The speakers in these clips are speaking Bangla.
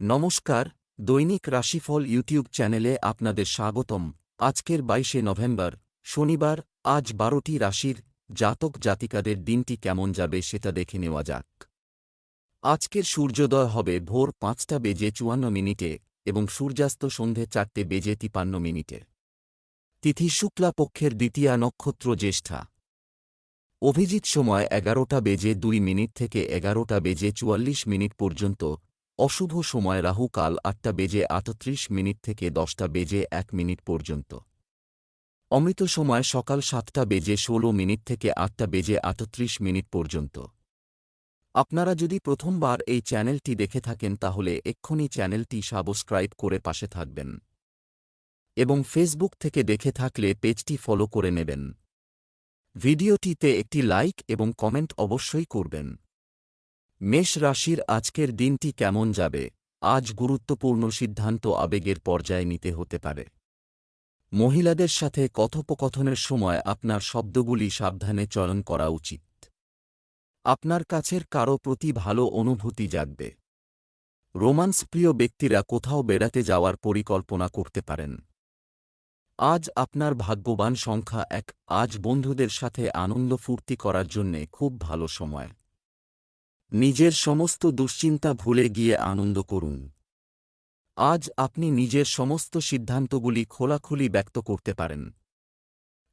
নমস্কার, দৈনিক রাশিফল ইউটিউব চ্যানেলে আপনাদের স্বাগতম। আজকের বাইশে নভেম্বর, শনিবার, আজ বারোটি রাশির জাতক জাতিকাদের দিনটি কেমন যাবে সেটা দেখে নেওয়া যাক। আজকের সূর্যোদয় হবে ভোর পাঁচটা বেজে চুয়ান্ন মিনিটে এবং সূর্যাস্ত সন্ধে চারটে বেজে তিপান্ন মিনিটে। তিথি শুক্লা পক্ষের দ্বিতীয়া নক্ষত্র জ্যেষ্ঠা। অভিজিৎ সময় এগারোটা বেজে দুই মিনিট থেকে এগারোটা বেজে চুয়াল্লিশ মিনিট পর্যন্ত অশুভ সময় রাহু কাল আটটা বেজে আটত্রিশ মিনিট থেকে দশটা বেজে এক মিনিট পর্যন্ত। অমৃত সময় সকাল সাতটা বেজে ষোলো মিনিট থেকে আটটা বেজে আটত্রিশ মিনিট পর্যন্ত। আপনারা যদি প্রথমবার এই চ্যানেলটি দেখে থাকেন তাহলে এক্ষুনি চ্যানেলটি সাবস্ক্রাইব করে পাশে থাকবেন। এবং ফেসবুক থেকে দেখে থাকলে পেজটি ফলো করে নেবেন। ভিডিওটিতে একটি লাইক এবং কমেন্ট অবশ্যই করবেন। মেষ রাশির আজকের দিনটি কেমন যাবে? আজ গুরুত্বপূর্ণ সিদ্ধান্ত আবেগের পর্যায়ে নিতে হতে পারে। মহিলাদের সাথে কথোপকথনের সময় আপনার শব্দগুলি সাবধানে চয়ন করা উচিত। আপনার কাছের কারও প্রতি ভালো অনুভূতি জাগবে। রোমান্স প্রিয় ব্যক্তিরা কোথাও বেড়াতে যাওয়ার পরিকল্পনা করতে পারেন। আজ আপনার ভাগ্যবান সংখ্যা এক। আজ বন্ধুদের সাথে আনন্দ ফুর্তি করার জন্যে খুব ভালো সময়। নিজের সমস্ত দুশ্চিন্তা ভুলে গিয়ে আনন্দ করুন। আজ আপনি নিজের সমস্ত সিদ্ধান্তগুলি খোলাখুলি ব্যক্ত করতে পারেন।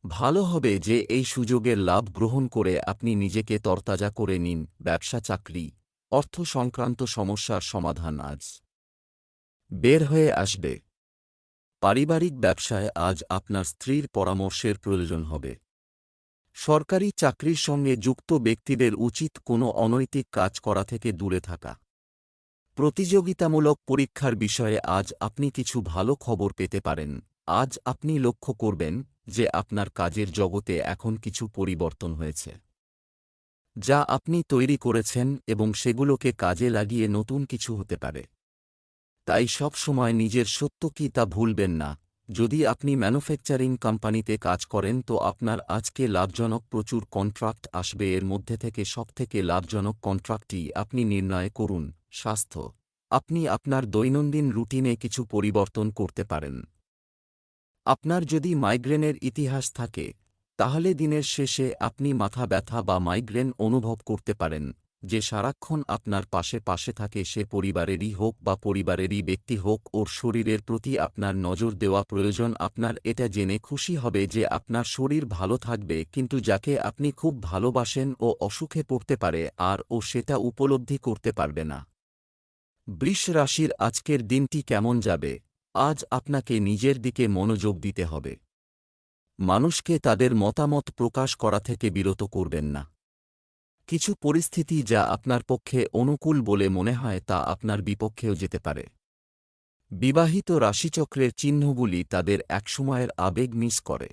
ভালো হবে যে এই সুযোগের লাভ গ্রহণ করে আপনি নিজেকে তরতাজা করে নিন ব্যবসা চাকরি, অর্থ সংক্রান্ত সমস্যার সমাধান আজ। বের হয়ে আসবে। পারিবারিক ব্যবসায় আজ আপনার স্ত্রীর পরামর্শের প্রয়োজন হবে। সরকারি চাকরির সঙ্গে যুক্ত ব্যক্তিদের উচিত কোনো অনৈতিক কাজ করা থেকে দূরে থাকা। প্রতিযোগিতামূলক পরীক্ষার বিষয়ে আজ আপনি কিছু ভালো খবর পেতে পারেন। আজ আপনি লক্ষ্য করবেন যে আপনার কাজের জগতে এখন কিছু পরিবর্তন হয়েছে। যা আপনি তৈরি করেছেন এবং সেগুলোকে কাজে লাগিয়ে নতুন কিছু হতে পারে। তাই সব সময় নিজের সত্য কি তা ভুলবেন না। যদি আপনি ম্যানুফ্যাকচারিং কোম্পানিতে কাজ করেন, তো আপনার আজকে লাভজনক প্রচুর কন্ট্রাক্ট আসবে। এর মধ্যে থেকে সবথেকে লাভজনক কন্ট্রাক্টটি আপনি নির্ণয় করুন। স্বাস্থ্য। আপনি আপনার দৈনন্দিন রুটিনে কিছু পরিবর্তন করতে পারেন। আপনার যদি মাইগ্রেনের ইতিহাস থাকে, তাহলে দিনের শেষে আপনি মাথা ব্যথা বা মাইগ্রেন অনুভব করতে পারেন। যে সারাক্ষণ আপনার পাশে পাশে থাকে সে পরিবারেরই হোক বা পরিবারেরই ব্যক্তি হোক, ওর শরীরের প্রতি আপনার নজর দেওয়া প্রয়োজন। আপনার এটা জেনে খুশি হবে যে আপনার শরীর ভালো থাকবে, কিন্তু যাকে আপনি খুব ভালোবাসেন ও অসুখে পড়তে পারে, আর ও সেটা উপলব্ধি করতে পারবে না। বৃষ রাশির আজকের দিনটি কেমন যাবে? আজ আপনাকে নিজের দিকে মনোযোগ দিতে হবে। মানুষকে তাদের মতামত প্রকাশ করা থেকে বিরত করবেন না। কিছু পরিস্থিতি যা আপনার পক্ষে অনুকূল বলে মনে হয় তা আপনার বিপক্ষেও যেতে পারে। বিবাহিত রাশিচক্রের চিহ্নগুলি তাদের একসময়ের আবেগ মিস করে।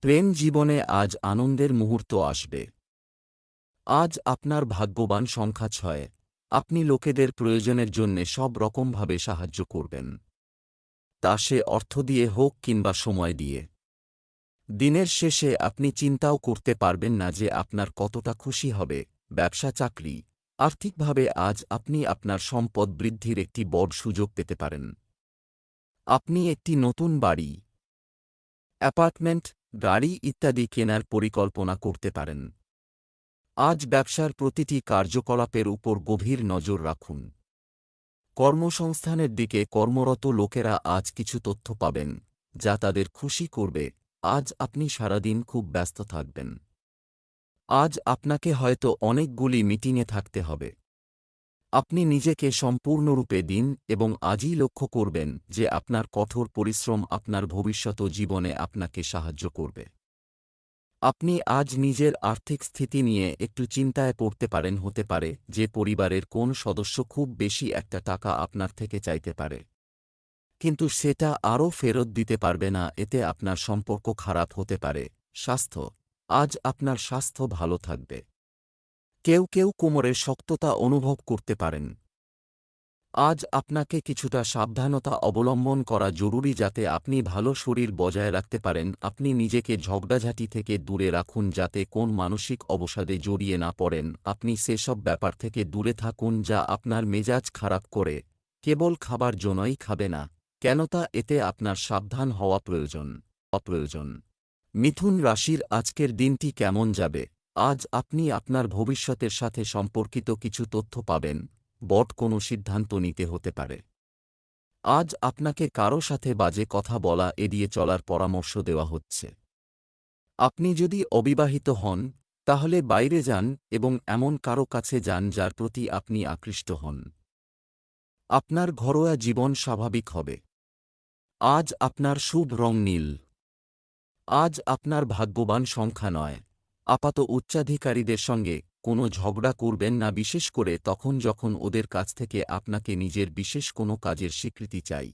প্রেম জীবনে আজ আনন্দের মুহূর্ত আসবে। আজ আপনার ভাগ্যবান সংখ্যা ছয়। আপনি লোকেদের প্রয়োজনের জন্যে সব রকমভাবে সাহায্য করবেন। তা সে অর্থ দিয়ে হোক কিংবা সময় দিয়ে। দিনের শেষে আপনি চিন্তাও করতে পারবেন না যে আপনার কতটা খুশি হবে, ব্যবসা, চাকরি। আর্থিকভাবে আজ আপনি আপনার সম্পদ বৃদ্ধির একটি বড় সুযোগ পেতে পারেন। আপনি একটি নতুন বাড়ি, অ্যাপার্টমেন্ট, গাড়ি ইত্যাদি কেনার পরিকল্পনা করতে পারেন। আজ ব্যবসার প্রতিটি কার্যকলাপের উপর গভীর নজর রাখুন। কর্মসংস্থানের দিকে কর্মরত লোকেরা আজ কিছু তথ্য পাবেন, যা তাদের খুশি করবে। আজ আপনি সারাদিন খুব ব্যস্ত থাকবেন। আজ আপনাকে হয়তো অনেকগুলি মিটিংয়ে থাকতে হবে। আপনি নিজেকে সম্পূর্ণরূপে দিন এবং আজই লক্ষ্য করবেন যে আপনার কঠোর পরিশ্রম আপনার ভবিষ্যৎ জীবনে আপনাকে সাহায্য করবে। আপনি আজ নিজের আর্থিক স্থিতি নিয়ে একটু চিন্তায় পড়তে পারেন, হতে পারে যে পরিবারের কোন সদস্য খুব বেশি একটা টাকা আপনার থেকে চাইতে পারে। কিন্তু সেটা আরও ফেরত দিতে পারবে না, এতে আপনার সম্পর্ক খারাপ হতে পারে। স্বাস্থ্য। আজ আপনার স্বাস্থ্য ভালো থাকবে। কেউ কেউ কোমরের শক্ততা অনুভব করতে পারেন। আজ আপনাকে কিছুটা সাবধানতা অবলম্বন করা জরুরি যাতে আপনি ভালো শরীর বজায় রাখতে পারেন। আপনি নিজেকে ঝগড়াঝাটি থেকে দূরে রাখুন যাতে কোন মানসিক অবসাদে জড়িয়ে না পড়েন। আপনি সেসব ব্যাপার থেকে দূরে থাকুন যা আপনার মেজাজ খারাপ করে। কেবল খাবার জন্যই খাবে না। কেন তা এতে আপনার সাবধান হওয়া প্রয়োজন? অপ্রয়োজন। মিথুন রাশির আজকের দিনটি কেমন যাবে? আজ আপনি আপনার ভবিষ্যতের সাথে সম্পর্কিত কিছু তথ্য পাবেন। বট কোনো সিদ্ধান্ত নিতে হতে পারে। আজ আপনাকে কারও সাথে বাজে কথা বলা এড়িয়ে চলার পরামর্শ দেওয়া হচ্ছে। আপনি যদি অবিবাহিত হন, তাহলে বাইরে যান এবং এমন কারও কাছে যান যার প্রতি আপনি আকৃষ্ট হন। আপনার ঘরোয়া জীবন স্বাভাবিক হবে। আজ আপনার শুভ রং নীল। আজ আপনার ভাগ্যবান সংখ্যা নয়। আপাত উচ্চাধিকারীদের সঙ্গে কোনো ঝগড়া করবেন না, বিশেষ করে তখন যখন ওদের কাছ থেকে আপনাকে নিজের বিশেষ কোনো কাজের স্বীকৃতি চাই।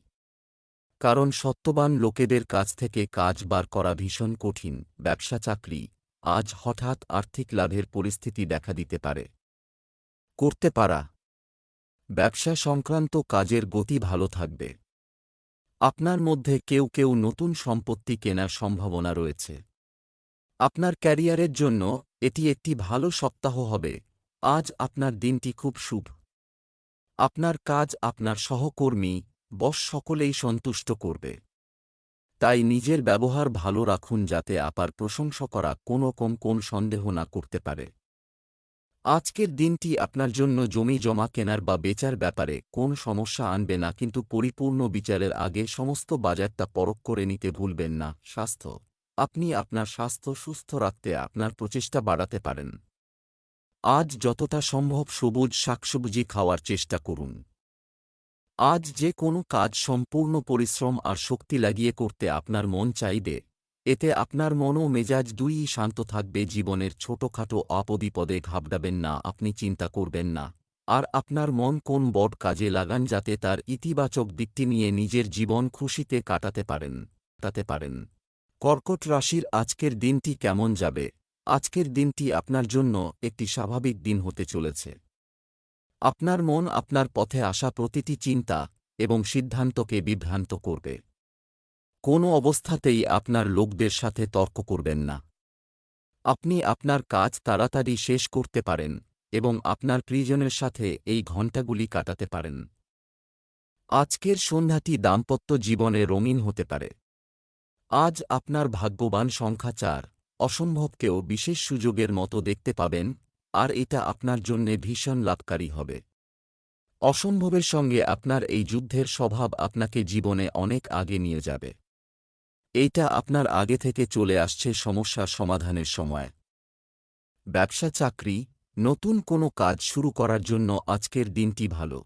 কারণ সত্যবান লোকেদের কাছ থেকে কাজ বার করা ভীষণ কঠিন, ব্যবসা চাকরি, আজ হঠাৎ আর্থিক লাভের পরিস্থিতি দেখা দিতে পারে। করতে পারা। ব্যবসা সংক্রান্ত কাজের গতি ভালো থাকবে। আপনার মধ্যে কেউ কেউ নতুন সম্পত্তি কেনার সম্ভাবনা রয়েছে। আপনার ক্যারিয়ারের জন্য এটি একটি ভালো সপ্তাহ হবে। আজ আপনার দিনটি খুব শুভ। আপনার কাজ আপনার সহকর্মী, বস সকলেই সন্তুষ্ট করবে। তাই নিজের ব্যবহার ভালো রাখুন যাতে আপার প্রশংসা করা কোনো কম কোন সন্দেহ না করতে পারে। আজকের দিনটি আপনার জন্য জমি জমা কেনার বা বেচার ব্যাপারে কোন সমস্যা আনবে না, কিন্তু পরিপূর্ণ বিচারের আগে সমস্ত বাজারটা পরখ করে নিতে ভুলবেন না। স্বাস্থ্য। আপনি আপনার স্বাস্থ্য সুস্থ রাখতে আপনার প্রচেষ্টা বাড়াতে পারেন। আজ যতটা সম্ভব সবুজ শাকসবজি খাওয়ার চেষ্টা করুন। আজ যে কোনো কাজ সম্পূর্ণ পরিশ্রম আর শক্তি লাগিয়ে করতে আপনার মন চাইবে। এতে আপনার মন ও মেজাজ দুইই শান্ত থাকবে, জীবনের ছোটখাটো আপবিপদে ঘাবড়াবেন না, আপনি চিন্তা করবেন না। আর আপনার মন কোন বট কাজে লাগান যাতে তার ইতিবাচক দিকটি নিয়ে নিজের জীবন খুশিতে কাটাতে পারেন কাটাতে পারেন। কর্কট রাশির আজকের দিনটি কেমন যাবে? আজকের দিনটি আপনার জন্য একটি স্বাভাবিক দিন হতে চলেছে। আপনার মন আপনার পথে আসা প্রতিটি চিন্তা এবং সিদ্ধান্তকে বিভ্রান্ত করবে। কোনো অবস্থাতেই আপনার লোকদের সাথে তর্ক করবেন না। আপনি আপনার কাজ তাড়াতাড়ি শেষ করতে পারেন এবং আপনার প্রিয়জনের সাথে এই ঘণ্টাগুলি কাটাতে পারেন। আজকের সন্ধ্যাটি দাম্পত্য জীবনে রঙিন হতে পারে। আজ আপনার ভাগ্যবান সংখ্যা চার, অসম্ভবকেও বিশেষ সুযোগের মতো দেখতে পাবেন, আর এটা আপনার জন্যে ভীষণ লাভকারী হবে। অসম্ভবের সঙ্গে আপনার এই যুদ্ধের স্বভাব আপনাকে জীবনে অনেক আগে নিয়ে যাবে। এইটা আপনার আগে থেকে চলে আসছে সমস্যার সমাধানের সময়। ব্যবসা চাকরি, নতুন কোনো কাজ শুরু করার জন্য আজকের দিনটি ভালো।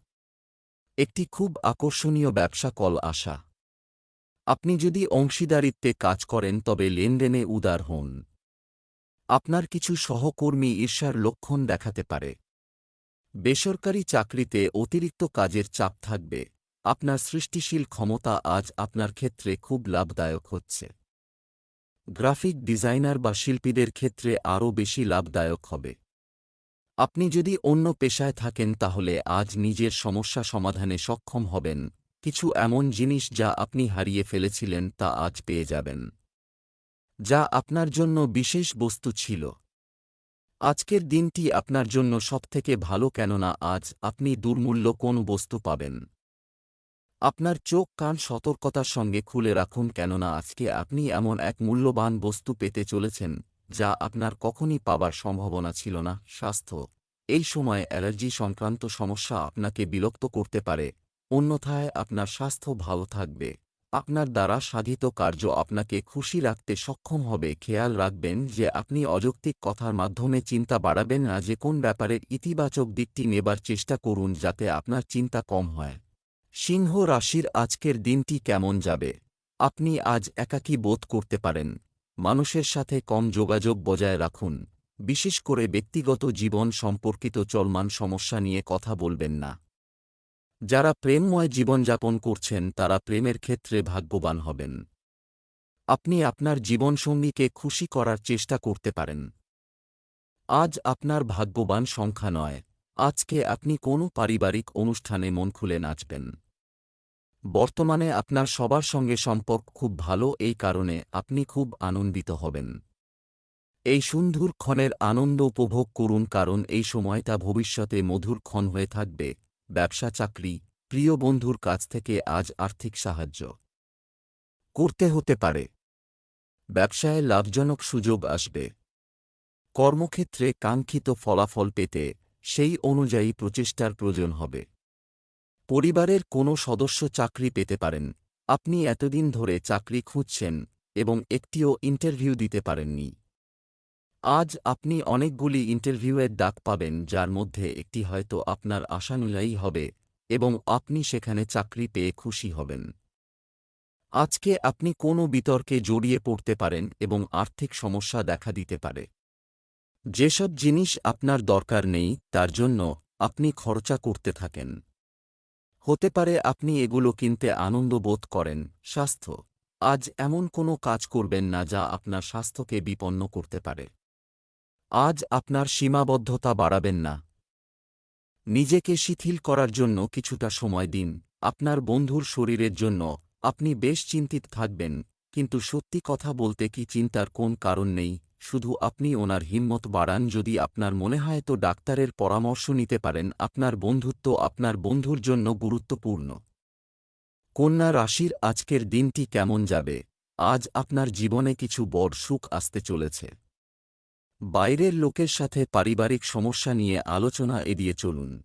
একটি খুব আকর্ষণীয় ব্যবসা কল আসা। আপনি যদি অংশীদারিত্বে কাজ করেন তবে লেনদেনে উদার হন। আপনার কিছু সহকর্মী ঈর্ষার লক্ষণ দেখাতে পারে। বেসরকারি চাকরিতে অতিরিক্ত কাজের চাপ থাকবে। আপনার সৃষ্টিশীল ক্ষমতা আজ আপনার ক্ষেত্রে খুব লাভদায়ক হচ্ছে। গ্রাফিক ডিজাইনার বা শিল্পীদের ক্ষেত্রে আরও বেশি লাভদায়ক হবে। আপনি যদি অন্য পেশায় থাকেন তাহলে আজ নিজের সমস্যা সমাধানে সক্ষম হবেন। কিছু এমন জিনিস যা আপনি হারিয়ে ফেলেছিলেন তা আজ পেয়ে যাবেন। যা আপনার জন্য বিশেষ বস্তু ছিল। আজকের দিনটি আপনার জন্য সবথেকে ভালো কেননা আজ আপনি দুর্মূল্য কোন বস্তু পাবেন। আপনার চোখ কান সতর্কতার সঙ্গে খুলে রাখুন কেননা আজকে আপনি এমন এক মূল্যবান বস্তু পেতে চলেছেন, যা আপনার কখনই পাবার সম্ভাবনা ছিল না। স্বাস্থ্য। এই সময় অ্যালার্জি সংক্রান্ত সমস্যা আপনাকে বিলক্ত করতে পারে। অন্যথায় আপনার স্বাস্থ্য ভালো থাকবে। আপনার দ্বারা সাধিত কার্য আপনাকে খুশি রাখতে সক্ষম হবে। খেয়াল রাখবেন যে আপনি অযৌক্তিক কথার মাধ্যমে চিন্তা বাড়াবেন না যে কোন ব্যাপারে ইতিবাচক দিকটি নেবার চেষ্টা করুন যাতে আপনার চিন্তা কম হয়। সিংহ রাশির আজকের দিনটি কেমন যাবে? আপনি আজ একাকী বোধ করতে পারেন। মানুষের সাথে কম যোগাযোগ বজায় রাখুন। বিশেষ করে ব্যক্তিগত জীবন সম্পর্কিত চলমান সমস্যা নিয়ে কথা বলবেন না। যারা প্রেমময় জীবনযাপন করছেন, তারা প্রেমের ক্ষেত্রে ভাগ্যবান হবেন। আপনি আপনার জীবনসঙ্গীকে খুশি করার চেষ্টা করতে পারেন। আজ আপনার ভাগ্যবান সংখ্যা নয়। আজকে আপনি কোনো পারিবারিক অনুষ্ঠানে মন খুলে নাচবেন। বর্তমানে আপনার সবার সঙ্গে সম্পর্ক খুব ভালো, এই কারণে আপনি খুব আনন্দিত হবেন। এই সুন্দর ক্ষণের আনন্দ উপভোগ করুন, কারণ এই সময়টা ভবিষ্যতে মধুর ক্ষণ হয়ে থাকবে। ব্যবসা, চাকরি, প্রিয় বন্ধুর কাছ থেকে আজ আর্থিক সাহায্য। করতে হতে পারে। ব্যবসায় লাভজনক সুযোগ আসবে। কর্মক্ষেত্রে কাঙ্ক্ষিত ফলাফল পেতে সেই অনুযায়ী প্রচেষ্টার প্রয়োজন হবে। পরিবারের কোনো সদস্য চাকরি পেতে পারেন। আপনি এতদিন ধরে চাকরি খুঁজছেন এবং একটিও ইন্টারভিউ দিতে পারেননি। আজ আপনি অনেকগুলি ইন্টারভিউয়ের ডাক পাবেন, যার মধ্যে একটি হয়তো আপনার আশানুযায়ী হবে এবং আপনি সেখানে চাকরি পেয়ে খুশি হবেন। আজকে আপনি কোনো বিতর্কে জড়িয়ে পড়তে পারেন এবং আর্থিক সমস্যা দেখা দিতে পারে। যেসব জিনিস আপনার দরকার নেই, তার জন্য আপনি খরচা করতে থাকেন। হতে পারে আপনি এগুলো কিনতে আনন্দ বোধ করেন, স্বাস্থ্য। আজ এমন কোনো কাজ করবেন না যা আপনার স্বাস্থ্যকে বিপন্ন করতে পারে। আজ আপনার সীমাবদ্ধতা বাড়াবেন না। নিজেকে শিথিল করার জন্য কিছুটা সময় দিন। আপনার বন্ধুর শরীরের জন্য আপনি বেশ চিন্তিত থাকবেন, কিন্তু সত্যি কথা বলতে কি চিন্তার কোন কারণ নেই? শুধু আপনি ওনার হিম্মত বাড়ান যদি আপনার মনে হয় তো ডাক্তারের পরামর্শ নিতে পারেন, আপনার বন্ধুত্ব আপনার বন্ধুর জন্য গুরুত্বপূর্ণ। কন্যা রাশির আজকের দিনটি কেমন যাবে? আজ আপনার জীবনে কিছু বড় সুখ আসতে চলেছে। বাইরের লোকের সাথে পারিবারিক সমস্যা নিয়ে আলোচনা এড়িয়ে চলুন।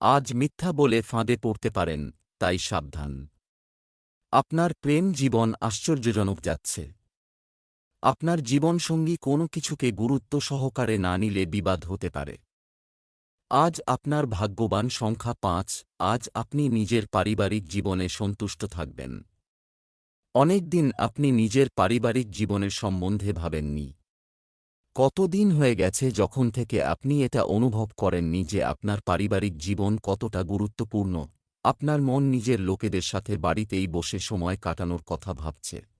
আজ মিথ্যা বলে ফাঁদে পড়তে পারেন, তাই সাবধান। আপনার প্রেম জীবন আশ্চর্যজনক যাচ্ছে। আপনার জীবনসঙ্গী কোনো কিছুকে গুরুত্ব সহকারে না নিলে বিবাদ হতে পারে। আজ আপনার ভাগ্যবান সংখ্যা পাঁচ, আজ আপনি নিজের পারিবারিক জীবনে সন্তুষ্ট থাকবেন। অনেক দিন আপনি নিজের পারিবারিক জীবনের সম্বন্ধে ভাবেননি। কতদিন হয়ে গেছে যখন থেকে আপনি এটা অনুভব করেননি যে আপনার পারিবারিক জীবন কতটা গুরুত্বপূর্ণ। আপনার মন নিজের লোকেদের সাথে বাড়িতেই বসে সময় কাটানোর কথা ভাবছে।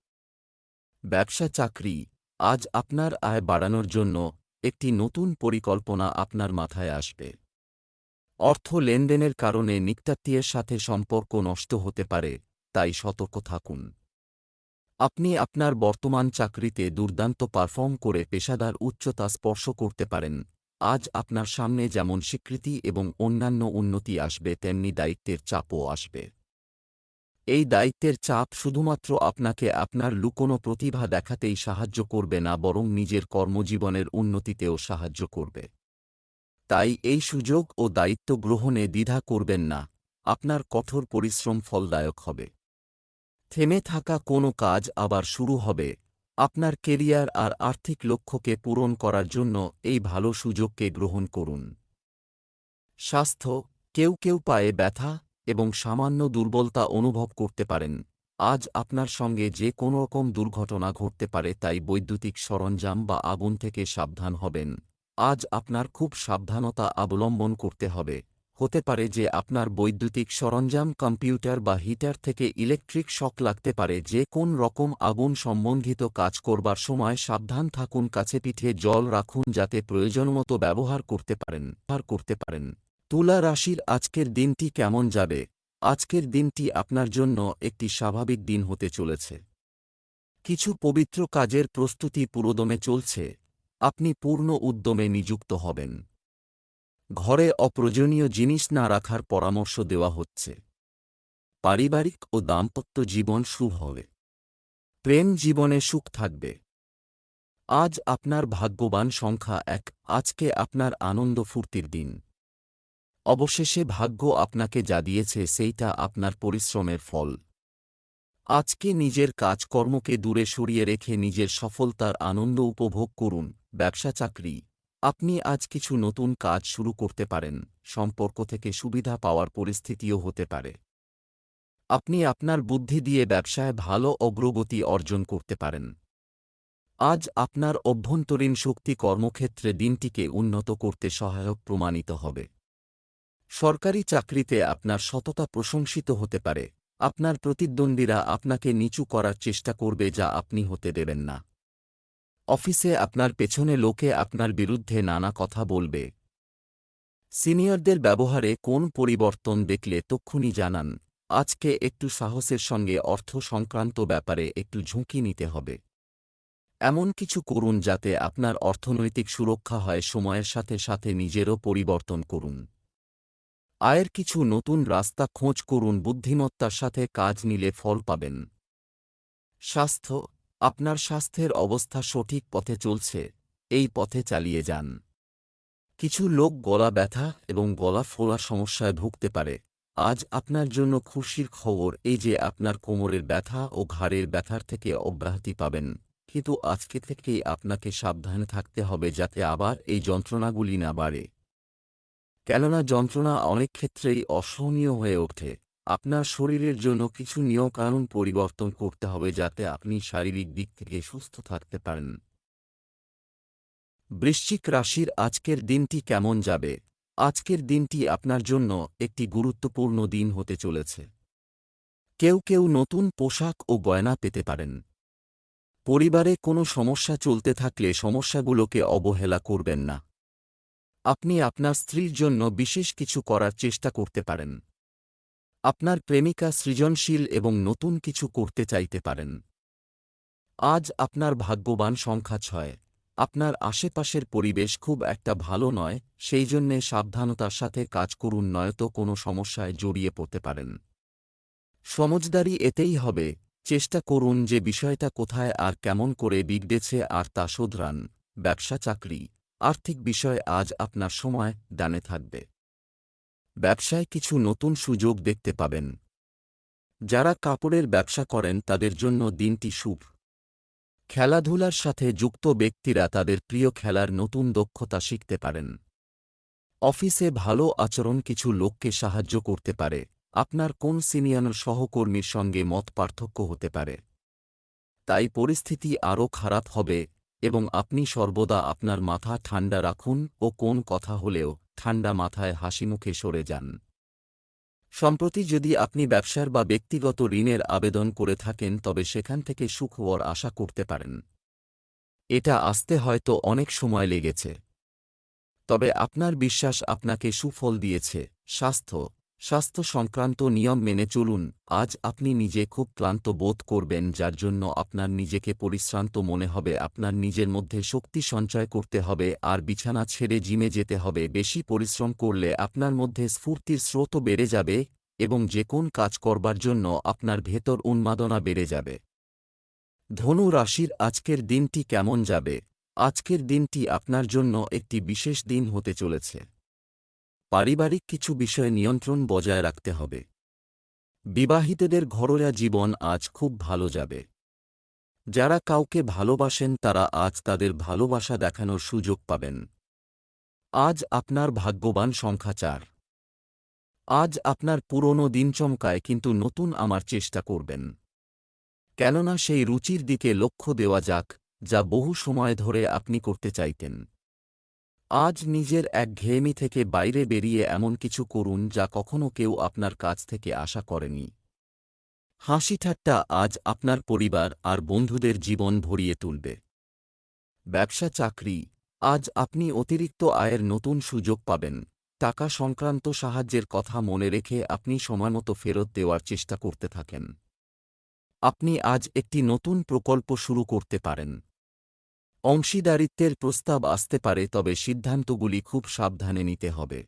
ব্যবসা চাকরি আজ আপনার আয় বাড়ানোর জন্য একটি নতুন পরিকল্পনা আপনার মাথায় আসবে। অর্থ লেনদেনের কারণে নিকটাত্মীয়ের সাথে সম্পর্ক নষ্ট হতে পারে, তাই সতর্ক থাকুন। আপনি আপনার বর্তমান চাকরিতে দুর্দান্ত পারফর্ম করে পেশাদার উচ্চতা স্পর্শ করতে পারেন। আজ আপনার সামনে যেমন স্বীকৃতি এবং অন্যান্য উন্নতি আসবে, তেমনি দায়িত্বের চাপও আসবে। এই দায়িত্বের চাপ শুধুমাত্র আপনাকে আপনার লুকোনো প্রতিভা দেখাতেই সাহায্য করবে না, বরং নিজের কর্মজীবনের উন্নতিতেও সাহায্য করবে। তাই এই সুযোগ ও দায়িত্ব গ্রহণে দ্বিধা করবেন না, আপনার কঠোর পরিশ্রম ফলদায়ক হবে। থেমে থাকা কোনো কাজ আবার শুরু হবে, আপনার কেরিয়ার আর আর্থিক লক্ষ্যকে পূরণ করার জন্য এই ভালো সুযোগকে গ্রহণ করুন। স্বাস্থ্য, কেউ কেউ পায়ে ব্যথা এবং সামান্য দুর্বলতা অনুভব করতে পারেন। আজ আপনার সঙ্গে যে কোনো রকম দুর্ঘটনা ঘটতে পারে তাই বৈদ্যুতিক সরঞ্জাম বা আগুন থেকে সাবধান হবেন। আজ আপনার খুব সাবধানতা অবলম্বন করতে হবে। হতে পারে যে আপনার বৈদ্যুতিক সরঞ্জাম, কম্পিউটার বা হিটার থেকে ইলেকট্রিক শক লাগতে পারে। যে কোন রকম আগুন সম্বন্ধিত কাজ করবার সময় সাবধান থাকুন, কাছে পিঠে জল রাখুন যাতে প্রয়োজনমতো ব্যবহার করতে পারেন করতে পারেন। তুলা রাশির আজকের দিনটি কেমন যাবে? আজকের দিনটি আপনার জন্য একটি স্বাভাবিক দিন হতে চলেছে। কিছু পবিত্র কাজের প্রস্তুতি পুরোদমে চলছে। আপনি পূর্ণ উদ্যমে নিযুক্ত হবেন। ঘরে অপ্রয়োজনীয় জিনিস না রাখার পরামর্শ দেওয়া হচ্ছে। পারিবারিক ও দাম্পত্য জীবন শুভ হবে। প্রেম জীবনে সুখ থাকবে। আজ আপনার ভাগ্যবান সংখ্যা এক। আজকে আপনার আনন্দ ফুর্তির দিন। অবশেষে ভাগ্য আপনাকে যা দিয়েছে সেইটা আপনার পরিশ্রমের ফল। আজকে নিজের কাজকর্মকে দূরে সরিয়ে রেখে নিজের সফলতার আনন্দ উপভোগ করুন, ব্যবসা চাকরি। আপনি আজ কিছু নতুন কাজ শুরু করতে পারেন, সম্পর্ক থেকে সুবিধা পাওয়ার পরিস্থিতিও হতে পারে। আপনি আপনার বুদ্ধি দিয়ে ব্যবসায় ভালো অগ্রগতি অর্জন করতে পারেন। আজ আপনার অভ্যন্তরীণ শক্তি কর্মক্ষেত্রে দিনটিকে উন্নত করতে সহায়ক প্রমাণিত হবে। সরকারি চাকরিতে আপনার সততা প্রশংসিত হতে পারে। আপনার প্রতিদ্বন্দ্বীরা আপনাকে নিচু করার চেষ্টা করবে যা আপনি হতে দেবেন না। অফিসে আপনার পেছনে লোকে আপনার বিরুদ্ধে নানা কথা বলবে। সিনিয়রদের ব্যবহারে কোন পরিবর্তন দেখলে তক্ষুনি জানান, আজকে একটু সাহসের সঙ্গে অর্থ সংক্রান্ত ব্যাপারে একটু ঝুঁকি নিতে হবে। এমন কিছু করুন যাতে আপনার অর্থনৈতিক সুরক্ষা হয়, সময়ের সাথে সাথে নিজেরও পরিবর্তন করুন। আয়ের কিছু নতুন রাস্তা খোঁজ করুন, বুদ্ধিমত্তার সাথে কাজ নিলে ফল পাবেন। স্বাস্থ্য, আপনার স্বাস্থ্যের অবস্থা সঠিক পথে চলছে, এই পথে চালিয়ে যান। কিছু লোক গলা ব্যথা এবং গলা ফোলা সমস্যায় ভুগতে পারে। আজ আপনার জন্য খুশির খবর এই যে আপনার কোমরের ব্যথা ও ঘাড়ের ব্যথার থেকে অব্যাহতি পাবেন। কিন্তু আজকে থেকেই আপনাকে সাবধানে থাকতে হবে যাতে আবার এই যন্ত্রণাগুলি না বাড়ে। কেননা যন্ত্রণা অনেক ক্ষেত্রেই অসহনীয় হয়ে ওঠে। আপনার শরীরের জন্য কিছু নিয়মকানুন পরিবর্তন করতে হবে যাতে আপনি শারীরিক দিক থেকে সুস্থ থাকতে পারেন। বৃশ্চিক রাশির আজকের দিনটি কেমন যাবে? আজকের দিনটি আপনার জন্য একটি গুরুত্বপূর্ণ দিন হতে চলেছে। কেউ কেউ নতুন পোশাক ও গয়না পেতে পারেন। পরিবারে কোনো সমস্যা চলতে থাকলে সমস্যাগুলোকে অবহেলা করবেন না। আপনি আপনার স্ত্রীর জন্য বিশেষ কিছু করার চেষ্টা করতে পারেন। আপনার প্রেমিকা সৃজনশীল এবং নতুন কিছু করতে চাইতে পারেন। আজ আপনার ভাগ্যবান সংখ্যা ছয়। আপনার আশেপাশের পরিবেশ খুব একটা ভালো নয়, সেই জন্যে সাবধানতার সাথে কাজ করুন, নয়তো কোনো সমস্যায় জড়িয়ে পড়তে পারেন। সমজদারি এতেই হবে। চেষ্টা করুন যে বিষয়টা কোথায় আর কেমন করে বিগড়েছে আর তা শোধরান। ব্যবসা চাকরি আর্থিক বিষয় আজ আপনার সময় দানে থাকবে। ব্যবসায় কিছু নতুন সুযোগ দেখতে পাবেন। যারা কাপড়ের ব্যবসা করেন তাদের জন্য দিনটি শুভ। খেলাধুলার সাথে যুক্ত ব্যক্তিরা তাদের প্রিয় খেলার নতুন দক্ষতা শিখতে পারেন। অফিসে ভালো আচরণ কিছু লোককে সাহায্য করতে পারে। আপনার কোন সিনিয়র সহকর্মীর সঙ্গে মত পার্থক্য হতে পারে? তাই পরিস্থিতি আরও খারাপ হবে এবং আপনি সর্বদা আপনার মাথা ঠান্ডা রাখুন ও কোন কথা হলেও ঠান্ডা মাথায় হাসিমুখে সরে যান। সম্প্রতি যদি আপনি ব্যবসার বা ব্যক্তিগত ঋণের আবেদন করে থাকেন, তবে সেখান থেকে সুখবর আশা করতে পারেন। এটা আসতে হয়তো অনেক সময় লেগেছে। তবে আপনার বিশ্বাস আপনাকে সুফল দিয়েছে, স্বাস্থ্য স্বাস্থ্য সংক্রান্ত নিয়ম মেনে চলুন, আজ আপনি নিজে খুব ক্লান্ত বোধ করবেন যার জন্য আপনার নিজেকে পরিশ্রান্ত মনে হবে, আপনার নিজের মধ্যে শক্তি সঞ্চয় করতে হবে, আর বিছানা ছেড়ে জিমে যেতে হবে, বেশি পরিশ্রম করলে আপনার মধ্যে স্ফূর্তির স্রোত বেড়ে যাবে এবং যে কোন কাজ করবার জন্য আপনার ভেতর উন্মাদনা বেড়ে যাবে। ধনু রাশির আজকের দিনটি কেমন যাবে? আজকের দিনটি আপনার জন্য একটি বিশেষ দিন হতে চলেছে। পারিবারিক কিছু বিষয়ে নিয়ন্ত্রণ বজায় রাখতে হবে। বিবাহিতদের ঘরোয়া জীবন আজ খুব ভালো যাবে। যারা কাউকে ভালোবাসেন, তারা আজ তাদের ভালোবাসা দেখানোর সুযোগ পাবেন। আজ আপনার ভাগ্যবান সংখ্যা চার। আজ আপনার পুরনো দিন চমকায়, কিন্তু নতুন আমার চেষ্টা করবেন। কেননা সেই রুচির দিকে লক্ষ্য দেওয়া যাক, যা বহু সময় ধরে আপনি করতে চাইতেন। আজ নিজের একঘেয়েমি থেকে বাইরে বেরিয়ে এমন কিছু করুন যা কখনো কেউ আপনার কাছ থেকে আশা করেনি। হাসি ঠাট্টা আজ আপনার পরিবার আর বন্ধুদের জীবন ভরিয়ে তুলবে। ব্যবসা চাকরি, আজ আপনি অতিরিক্ত আয়ের নতুন সুযোগ পাবেন। টাকা সংক্রান্ত সাহায্যের কথা মনে রেখে আপনি সময়মতো ফেরত দেওয়ার চেষ্টা করতে থাকেন। আপনি আজ একটি নতুন প্রকল্প শুরু করতে পারেন। অংশীদারিত্বের প্রস্তাব আসতে পারে, তবে সিদ্ধান্তগুলি খুব সাবধানে নিতে হবে।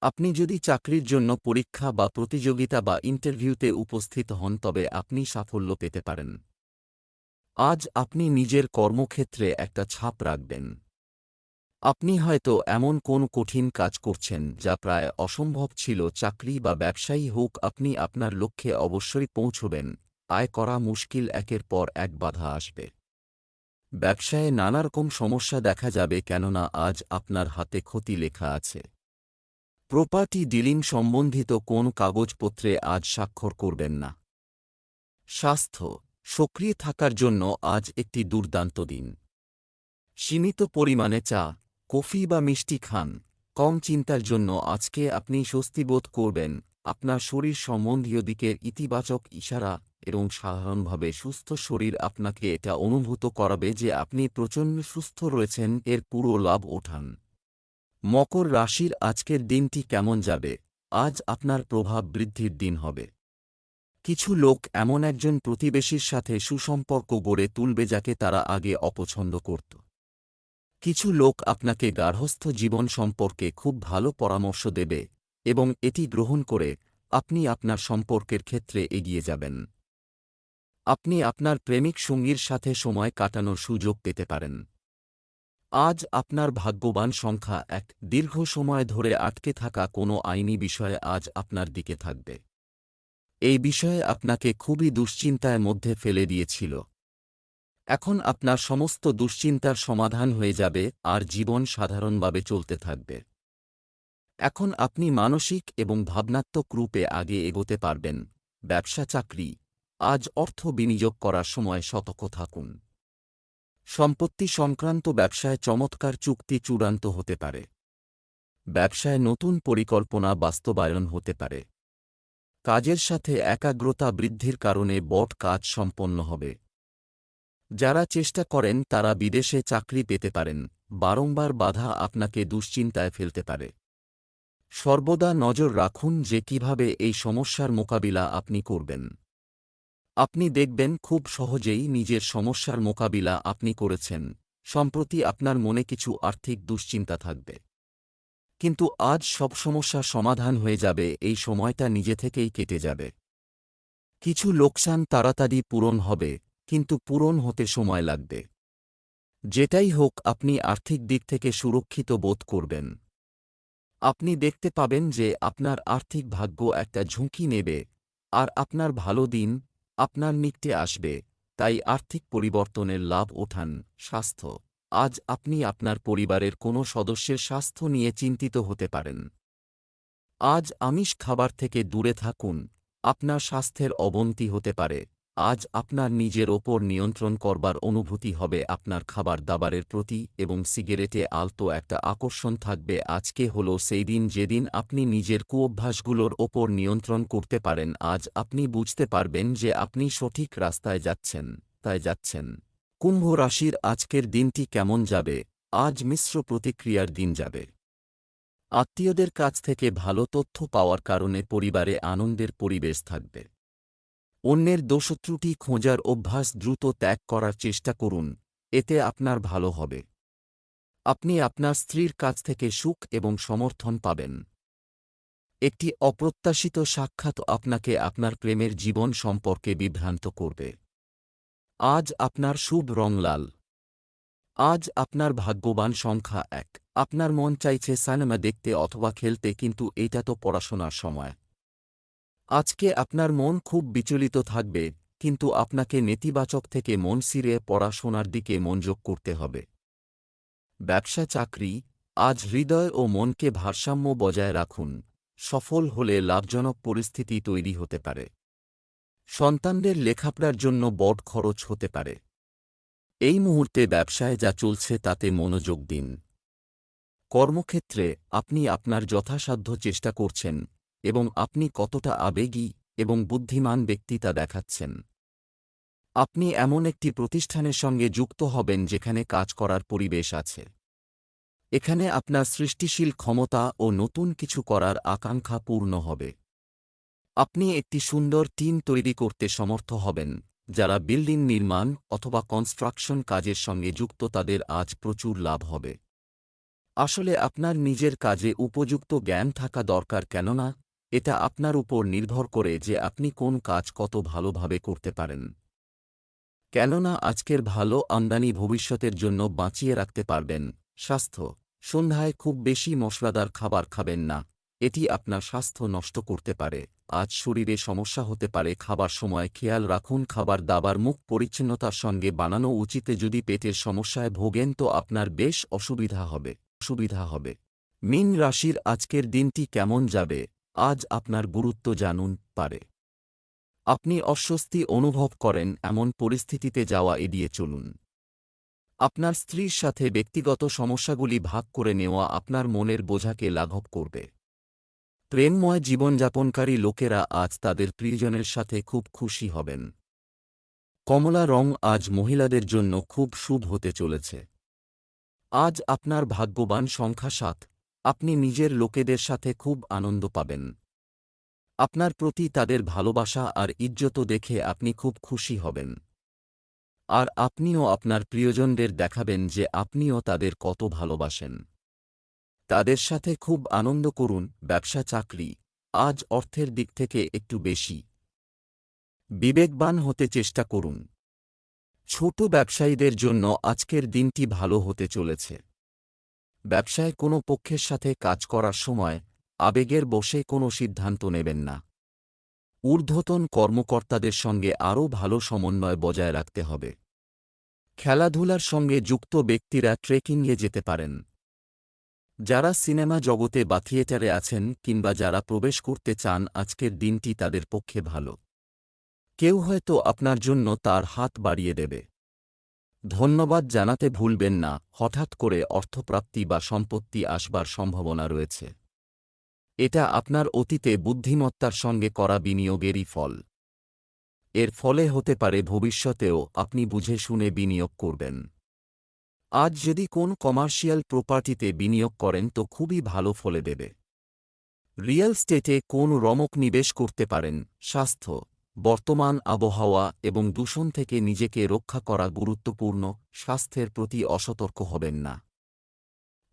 আপনি যদি চাকরির জন্য পরীক্ষা বা প্রতিযোগিতা বা ইন্টারভিউতে উপস্থিত হন, তবে আপনি সাফল্য পেতে পারেন। আজ আপনি নিজের কর্মক্ষেত্রে একটা ছাপ রাখবেন। আপনি হয়তো এমন কোন কঠিন কাজ করছেন, যা প্রায় অসম্ভব ছিল, চাকরি বা ব্যবসায়ী হোক, আপনি আপনার লক্ষ্যে অবশ্যই পৌঁছবেন। আয় করা মুশকিল, একের পর এক বাধা আসবে। ব্যবসায়ে নানারকম সমস্যা দেখা যাবে কেননা আজ আপনার হাতে ক্ষতি লেখা আছে। প্রপার্টি ডিলিং সম্বন্ধিত কোন কাগজপত্রে আজ স্বাক্ষর করবেন না। স্বাস্থ্য, সক্রিয় থাকার জন্য আজ একটি দুর্দান্ত দিন। সীমিত পরিমাণে চা, কফি বা মিষ্টি খান, কম চিন্তার জন্য আজকে আপনি স্বস্তিবোধ করবেন, আপনার শরীর সম্বন্ধীয় দিকের ইতিবাচক ইশারা এবং সাধারণভাবে সুস্থ শরীর আপনাকে এটা অনুভূত করাবে যে আপনি প্রচণ্ড সুস্থ রয়েছেন, এর পুরো লাভ ওঠান। মকর রাশির আজকের দিনটি কেমন যাবে? আজ আপনার প্রভাব বৃদ্ধির দিন হবে। কিছু লোক এমন একজন প্রতিবেশীর সাথে সুসম্পর্ক গড়ে তুলবে যাকে তারা আগে অপছন্দ করত। কিছু লোক আপনাকে গার্হস্থ্য জীবন সম্পর্কে খুব ভালো পরামর্শ দেবে এবং এটি গ্রহণ করে আপনি আপনার সম্পর্কের ক্ষেত্রে এগিয়ে যাবেন। আপনি আপনার প্রেমিক সঙ্গীর সাথে সময় কাটানোর সুযোগ পেতে পারেন। আজ আপনার ভাগ্যবান সংখ্যা এক। দীর্ঘ সময় ধরে আটকে থাকা কোনো আইনি বিষয়ে আজ আপনার দিকে থাকবে। এই বিষয়ে আপনাকে খুবই দুশ্চিন্তায় মধ্যে ফেলে দিয়েছিল। এখন আপনার সমস্ত দুশ্চিন্তার সমাধান হয়ে যাবে আর জীবন সাধারণভাবে চলতে থাকবে। এখন আপনি মানসিক এবং ভাবনাত্মক রূপে আগে এগোতে পারবেন। ব্যবসা চাকরি আজ অর্থ বিনিয়োগ করার সময় সতর্ক থাকুন। সম্পত্তি সংক্রান্ত ব্যবসায় চমৎকার চুক্তি চূড়ান্ত হতে পারে। ব্যবসায় নতুন পরিকল্পনা বাস্তবায়ন হতে পারে। কাজের সাথে একাগ্রতা বৃদ্ধির কারণে বট কাজ সম্পন্ন হবে। যারা চেষ্টা করেন, তারা বিদেশে চাকরি পেতে পারেন, বারংবার বাধা আপনাকে দুশ্চিন্তায় ফেলতে পারে। সর্বদা নজর রাখুন যে কীভাবে এই সমস্যার মোকাবিলা আপনি করবেন। আপনি দেখবেন খুব সহজেই নিজের সমস্যার মোকাবিলা আপনি করেছেন, সম্প্রতি আপনার মনে কিছু আর্থিক দুশ্চিন্তা থাকবে। কিন্তু আজ সব সমস্যা সমাধান হয়ে যাবে, এই সময়টা নিজে থেকেই কেটে যাবে। কিছু লোকসান তাড়াতাড়ি পূরণ হবে, কিন্তু পূরণ হতে সময় লাগবে। যেটাই হোক, আপনি আর্থিক দিক থেকে সুরক্ষিত বোধ করবেন। আপনি দেখতে পাবেন যে আপনার আর্থিক ভাগ্য একটা ঝুঁকি নেবে, আর আপনার ভালো দিন আপনার নিকটে আসবে, তাই আর্থিক পরিবর্তনের লাভ ওঠান, স্বাস্থ্য। আজ আপনি আপনার পরিবারের কোনো সদস্যের স্বাস্থ্য নিয়ে চিন্তিত হতে পারেন। আজ আমিষ খাবার থেকে দূরে থাকুন, আপনার স্বাস্থ্যের অবনতি হতে পারে। আজ আপনার নিজের ওপর নিয়ন্ত্রণ করবার অনুভূতি হবে আপনার খাবার দাবারের প্রতি এবং সিগারেটে আলতো একটা আকর্ষণ থাকবে। আজকে হল সেই দিন যেদিন আপনি নিজের কুঅভ্যাসগুলোর ওপর নিয়ন্ত্রণ করতে পারেন। আজ আপনি বুঝতে পারবেন যে আপনি সঠিক রাস্তায় যাচ্ছেন, তাই যাচ্ছেন। কুম্ভ রাশির আজকের দিনটি কেমন যাবে? আজ মিশ্র প্রতিক্রিয়ার দিন যাবে। আত্মীয়দের কাছ থেকে ভালো তথ্য পাওয়ার কারণে পরিবারে আনন্দের পরিবেশ থাকবে। অন্যের দোষত্রুটি খোঁজার অভ্যাস দ্রুত ত্যাগ করার চেষ্টা করুন, এতে আপনার ভালো হবে। আপনি আপনার স্ত্রীর কাছ থেকে সুখ এবং সমর্থন পাবেন। একটি অপ্রত্যাশিত সাক্ষাৎ আপনাকে আপনার প্রেমের জীবন সম্পর্কে বিভ্রান্ত করবে। আজ আপনার শুভ রং লাল। আজ আপনার ভাগ্যবান সংখ্যা এক। আপনার মন চাইছে সিনেমা দেখতে অথবা খেলতে, কিন্তু এটা তো পড়াশোনার সময়। আজকে আপনার মন খুব বিচলিত থাকবে, কিন্তু আপনাকে নেতিবাচক থেকে মন সিরে পড়াশোনার দিকে মনোযোগ করতে হবে। ব্যবসা চাকরি, আজ হৃদয় ও মনকে ভারসাম্য বজায় রাখুন, সফল হলে লাভজনক পরিস্থিতি তৈরি হতে পারে। সন্তানদের লেখাপড়ার জন্য বড় খরচ হতে পারে। এই মুহূর্তে ব্যবসায় যা চলছে তাতে মনোযোগ দিন। কর্মক্ষেত্রে আপনি আপনার যথাসাধ্য চেষ্টা করছেন এবং আপনি কতটা আবেগী এবং বুদ্ধিমান ব্যক্তি তা দেখাচ্ছেন। আপনি এমন একটি প্রতিষ্ঠানের সঙ্গে যুক্ত হবেন যেখানে কাজ করার পরিবেশ আছে। এখানে আপনার সৃষ্টিশীল ক্ষমতা ও নতুন কিছু করার আকাঙ্ক্ষা পূর্ণ হবে। আপনি একটি সুন্দর টিম তৈরি করতে সমর্থ হবেন, যারা বিল্ডিং নির্মাণ অথবা কনস্ট্রাকশন কাজের সঙ্গে যুক্ত তাদের আজ প্রচুর লাভ হবে। আসলে আপনার নিজের কাজে উপযুক্ত জ্ঞান থাকা দরকার কেননা এটা আপনার উপর নির্ভর করে যে আপনি কোন কাজ কত ভালোভাবে করতে পারেন। কেননা আজকের ভালো আমদানি ভবিষ্যতের জন্য বাঁচিয়ে রাখতে পারবেন। স্বাস্থ্য। সন্ধ্যায় খুব বেশি মশলাদার খাবার খাবেন না। এটি আপনার স্বাস্থ্য নষ্ট করতে পারে। আজ শরীরে সমস্যা হতে পারে, খাবার সময় খেয়াল রাখুন, খাবার দাবার মুখ পরিচ্ছন্নতার সঙ্গে বানানো উচিতে। যদি পেটের সমস্যায় ভোগেন তো আপনার বেশ অসুবিধা হবে। অসুবিধা হবে। মিন রাশির আজকের দিনটি কেমন যাবে? আজ আপনার গুরুত্ব জানুন, পারে। আপনি অস্বস্তি অনুভব করেন, এমন পরিস্থিতিতে যাওয়া এড়িয়ে চলুন। আপনার স্ত্রীর সাথে ব্যক্তিগত সমস্যাগুলি ভাগ করে নেওয়া আপনার মনের বোঝাকে লাঘব করবে। প্রেমময় জীবনযাপনকারী লোকেরা আজ তাদের প্রিয়জনের সাথে খুব খুশি হবেন। কমলা রং আজ মহিলাদের জন্য খুব শুভ হতে চলেছে। আজ আপনার ভাগ্যবান সংখ্যা সাত। আপনি নিজের লোকেদের সাথে খুব আনন্দ পাবেন। আপনার প্রতি তাদের ভালোবাসা আর ইজ্জত দেখে আপনি খুব খুশি হবেন। আর আপনিও আপনার প্রিয়জনদের দেখাবেন যে আপনিও তাদের কত ভালোবাসেন। তাদের সাথে খুব আনন্দ করুন, ব্যবসা চাকরি, আজ অর্থের দিক থেকে একটু বেশি। বিবেকবান হতে চেষ্টা করুন। ছোট ব্যবসায়ীদের জন্য আজকের দিনটি ভালো হতে চলেছে। ব্যবসায় কোনো পক্ষের সাথে কাজ করার সময় আবেগের বসে কোনো সিদ্ধান্ত নেবেন না। ঊর্ধ্বতন কর্মকর্তাদের সঙ্গে আরও ভালো সমন্বয় বজায় রাখতে হবে। খেলাধুলার সঙ্গে যুক্ত ব্যক্তিরা ট্রেকিংয়ে যেতে পারেন। যারা সিনেমা জগতে বা থিয়েটারে আছেন কিংবা যারা প্রবেশ করতে চান, আজকের দিনটি তাদের পক্ষে ভালো। কেউ হয়তো আপনার জন্য তার হাত বাড়িয়ে দেবে। ধন্যবাদ জানাতে ভুলবেন না, হঠাৎ করে অর্থপ্রাপ্তি বা সম্পত্তি আসবার সম্ভাবনা রয়েছে। এটা আপনার অতীতে বুদ্ধিমত্তার সঙ্গে করা বিনিয়োগেরই ফল। এর ফলে হতে পারে ভবিষ্যতেও আপনি বুঝে শুনে বিনিয়োগ করবেন। আজ যদি কোন কমার্শিয়াল প্রপার্টিতে বিনিয়োগ করেন তো খুবই ভালো ফলে দেবে। রিয়েল স্টেটে কোন রমক নিবেশ করতে পারেন, স্বাস্থ্য বর্তমান আবহাওয়া এবং দূষণ থেকে নিজেকে রক্ষা করা গুরুত্বপূর্ণ, স্বাস্থ্যের প্রতি অসতর্ক হবেন না।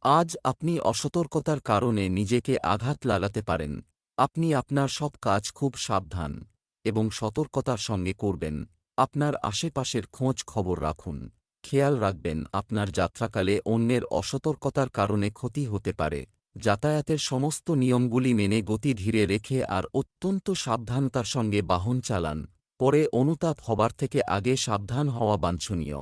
আজ আপনি অসতর্কতার কারণে নিজেকে আঘাত লাগাতে পারেন। আপনি আপনার সব কাজ খুব সাবধান এবং সতর্কতার সঙ্গে করবেন। আপনার আশেপাশের খোঁজ খবর রাখুন। খেয়াল রাখবেন, আপনার যাত্রাকালে অন্যের অসতর্কতার কারণে ক্ষতি হতে পারে। যাতায়াতের সমস্ত নিয়মগুলি মেনে গতি ধীরে রেখে আর অত্যন্ত সাবধানতার সঙ্গে বাহন চালান। পরে অনুতাপ হবার থেকে আগে সাবধান হওয়া বাঞ্ছনীয়।